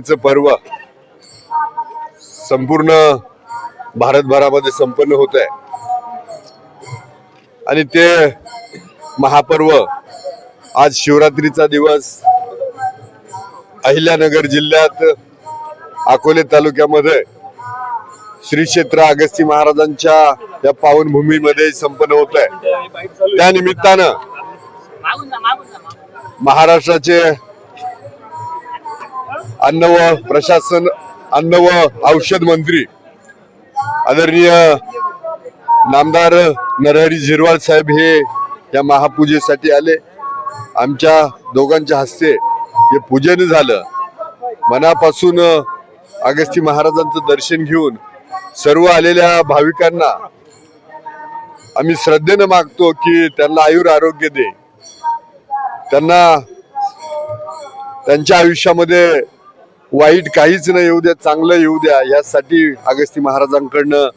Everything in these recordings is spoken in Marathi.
पर्व संपूर्ण भारतभरामध्ये संपन्न होत आहे. आणि ते महापर्व आज शिवरात्रीचा दिवस अहिल्यानगर जिल्ह्यात अकोले तालुक्यामध्ये श्री क्षेत्र अगस्ती महाराजांच्या या पावनभूमीमध्ये संपन्न होत आहे. त्या निमित्तानं महाराष्ट्राचे अन्न व प्रशासन अन्न व औषध मंत्री. आदरणीय नामदार नरहरी झिरवाळ साहेब हे या महापूजेसाठी आले. आमच्या दोघांच्या हस्ते हे पूजन झालं. मनापासून अगस्ती महाराजांचं दर्शन घेऊन सर्व आलेल्या भाविकांना आम्ही श्रद्धेनं मागतो की त्यांना आयुर आरोग्य दे. त्यांना त्यांच्या आयुष्यामध्ये वाईट काहीच नाही येऊ द्या चांगलं येऊ द्या. यासाठी अगस्ती महाराजांकडनं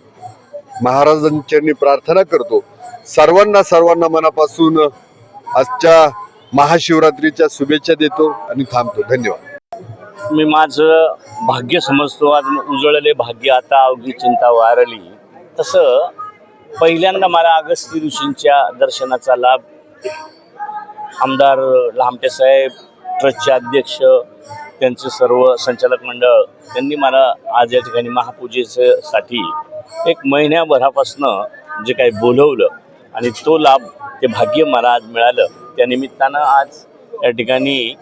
महाराजांच्या प्रार्थना करतो. सर्वांना सर्वांना मनापासून आजच्या महाशिवरात्रीच्या शुभेच्छा देतो आणि थांबतो. धन्यवाद. मी माझं भाग्य समजतो. आज उजळले भाग्य आता अवघी चिंता वारली. तसं पहिल्यांदा मला अगस्ती ऋषींच्या दर्शनाचा लाभ आमदार लांबटे साहेब ट्रस्टचे अध्यक्ष त्यांचे सर्व संचालक मंडळ त्यांनी मला आज या ठिकाणी महापूजेसाठी एक महिन्याभरापासनं जे काही बोलवलं आणि तो लाभ ते भाग्य मला आज मिळालं. त्या निमित्तानं आज या ठिकाणी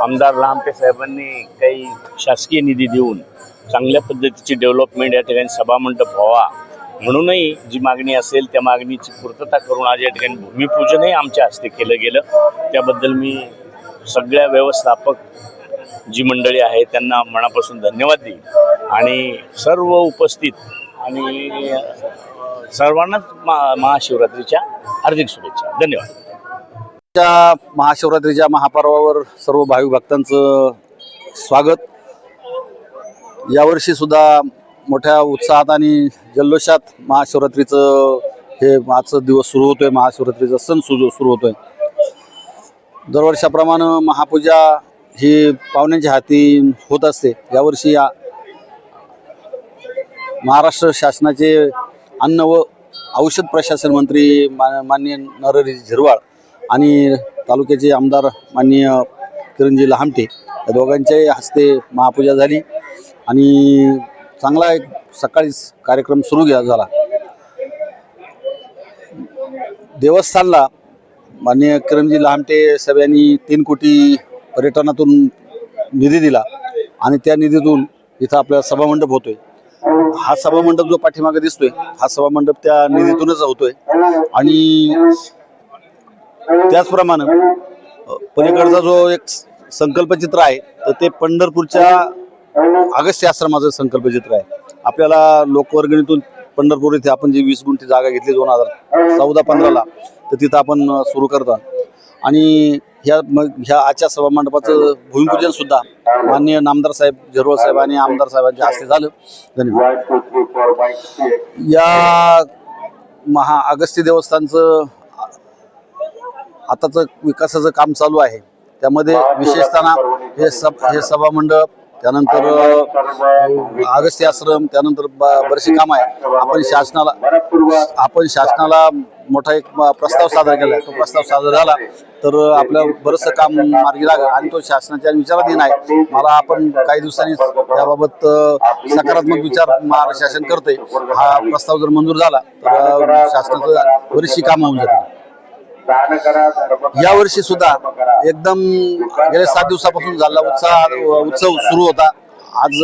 आमदार लहामटे साहेबांनी काही शासकीय निधी देऊन चांगल्या पद्धतीची डेव्हलपमेंट या ठिकाणी सभामंडप व्हावा म्हणूनही जी मागणी असेल त्या मागणीची पूर्तता करून आज या ठिकाणी भूमिपूजनही आमच्या हस्ते केलं गेलं. त्याबद्दल मी सगळ्या व्यवस्थापक जी मंडळी आहे त्यांना मनापासून धन्यवाद देईल आणि सर्व उपस्थित आणि सर्वांनाच महा महाशिवरात्रीच्या हार्दिक शुभेच्छा. धन्यवाद. त्या महाशिवरात्रीच्या महापर्वावर सर्व भाविक भक्तांचं स्वागत. यावर्षी सुद्धा मोठ्या उत्साहात आणि जल्लोषात महाशिवरात्रीचं हे आजचा दिवस सुरू होतोय महाशिवरात्रीचा सण सुरू सुरू होतोय. दरवर्षाप्रमाणे महापूजा ही पाहुण्यांच्या हाती होत असते. यावर्षी या महाराष्ट्र शासनाचे अन्न व औषध प्रशासन मंत्री मा- माननीय नरहरी झिरवाळ आणि तालुक्याचे आमदार माननीय किरणजी लहामटे या दोघांच्याही हस्ते महापूजा झाली आणि चांगला एक सकाळीच कार्यक्रम सुरू घ्या झाला. देवस्थानला माननीय किरणजी लहामटे सगळ्यांनी तीन कोटी पर्यटनातून निधी दिला आणि त्या निधीतून इथं आपला सभामंडप होतोय. हा सभामंडप जो पाठीमागे दिसतोय हा सभामंडप त्या निधीतूनच होतोय. आणि त्याचप्रमाणे पलीकडचा जो एक संकल्पचित्र आहे तर ते पंढरपूरच्या अगस्त्य आश्रमाचं संकल्पचित्र आहे. आपल्याला लोकवर्गणीतून पंढरपूर इथे आपण जी वीस गुंठी जागा घेतली दोन हजार चौदा पंधराला तर तिथं आपण सुरू करतो आणि ह्या मग ह्या आजच्या सभामंडपाचं भूमिपूजन सुद्धा माननीय नामदार साहेब झिरवळ साहेब आणि आमदार साहेबांच्या हस्ते झालं. धन्यवाद. या महा अगस्ती देवस्थानचं आताचं विकासाचं काम चालू आहे. त्यामध्ये विशेषतः हे सब हे सभामंडप त्यानंतर अ, अगस्ती आश्रम त्यानंतर बरीचशी काम आहे. आपण शासनाला आपण शासनाला मोठा एक प्रस्ताव सादर केला तो प्रस्ताव सादर झाला. तर आपलं बरंचसं काम मार्गी लागेल आणि तो शासनाच्या विचाराधीन आहे. मला आपण काही दिवसांनी त्याबाबत सकारात्मक विचार महाराष्ट्र शासन करते हा प्रस्ताव जर मंजूर झाला तर शासनाचं बरीचशी कामं होऊन जातील यावर्षी सुद्धा एकदम गेल्या सात दिवसापासून झाला उत्साह उत्सव सुरू होता. आज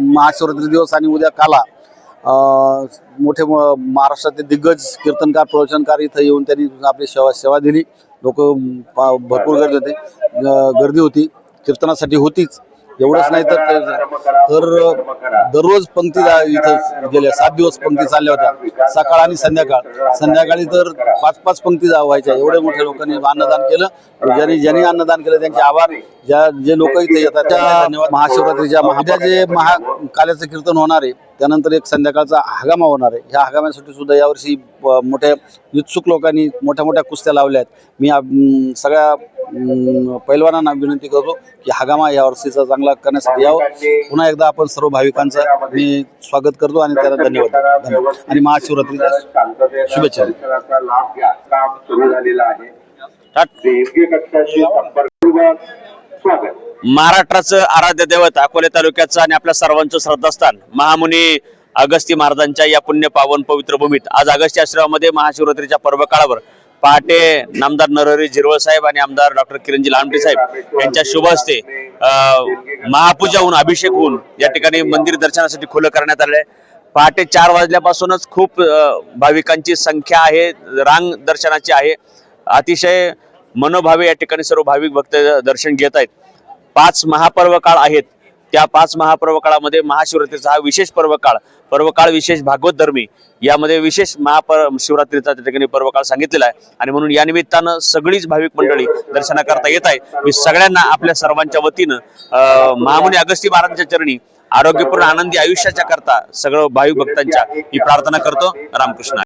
महाशिवरात्री दिवस आणि उद्या काला. मोठे म- महाराष्ट्रातले दिग्गज कीर्तनकार प्रवचनकार इथं येऊन त्यांनी आपली सेवा सेवा दिली. लोक भरपूर गर्दी होते. गर्दी होती. कीर्तनासाठी होतीच. एवढंच नाही तर तर दररोज पंक्ती इथं गेल्या सात दिवस पंक्ती चालल्या होत्या. सकाळ आणि संध्याकाळ. संध्याकाळी तर पाच पाच पंक्ती जा- व्हायच्या एवढे मोठ्या लोकांनी अन्नदान केलं. ज्यांनी ज्यांनी अन्नदान केलं त्यांचे आभार. ज्या जे लोक इथे येतात त्या धन्यवाद. महाशिवरात्रीच्या महा- उद्या जे महाकाल्याचं कीर्तन होणार आहे. त्यानंतर एक संध्याकाळचा हगामा होणार आहे. ह्या हगाम्यासाठी सुद्धा यावर्षी मोठ्या उत्सुक लोकांनी मोठ्या मोठ्या कुस्त्या लावल्या आहेत. मी सगळ्या पैलवानांना विनंती करतो की हगामा या वर्षीचा चांगला करण्यासाठी यावं. पुन्हा एकदा आपण सर्व भाविकांचं मी स्वागत करतो आणि त्याला धन्यवाद. धन्यवाद. आणि महाशिवरात्रीच्या शुभेच्छा महाराष्ट्राचं आराध्य दैवत अकोले तालुक्याचं आणि आपल्या सर्वांचं श्रद्धास्थान महामुनी अगस्ती महाराजांच्या या पुण्य पावन पवित्र भूमीत. आज अगस्ती आश्रमामध्ये महाशिवरात्रीच्या पर्व काळावर पहाटे नामदार नरहरी झिरवळ साहेब आणि आमदार डॉक्टर किरणजी लामटे साहेब यांच्या शुभ हस्ते महापूजा होऊन अभिषेक होऊन या ठिकाणी मंदिर दर्शनासाठी खुलं करण्यात आले पहाटे चार वाजल्यापासूनच खूप भाविकांची संख्या आहे रांग दर्शनाची आहे. अतिशय मनोभावे या ठिकाणी सर्व भाविक भक्त दर्शन घेत आहेत. पाच महापर्व काळ आहेत. त्या पाच महापर्व काळामध्ये महाशिवरात्रीचा हा विशेष पर्व काळ पर्व काळ विशेष भागवत धर्मी यामध्ये विशेष महापर शिवरात्रीचा त्या ठिकाणी पर्व काळ सांगितलेला आहे. आणि म्हणून या निमित्तानं सगळीच भाविक मंडळी दर्शनाकरता येत आहे मी सगळ्यांना आपल्या सर्वांच्या वतीनं अं, महामुनी अगस्ती महाराजांच्या चरणी आरोग्यपूर्ण आनंदी आयुष्याच्या करता सगळं भाविक भक्तांच्या ही प्रार्थना करतो. रामकृष्ण.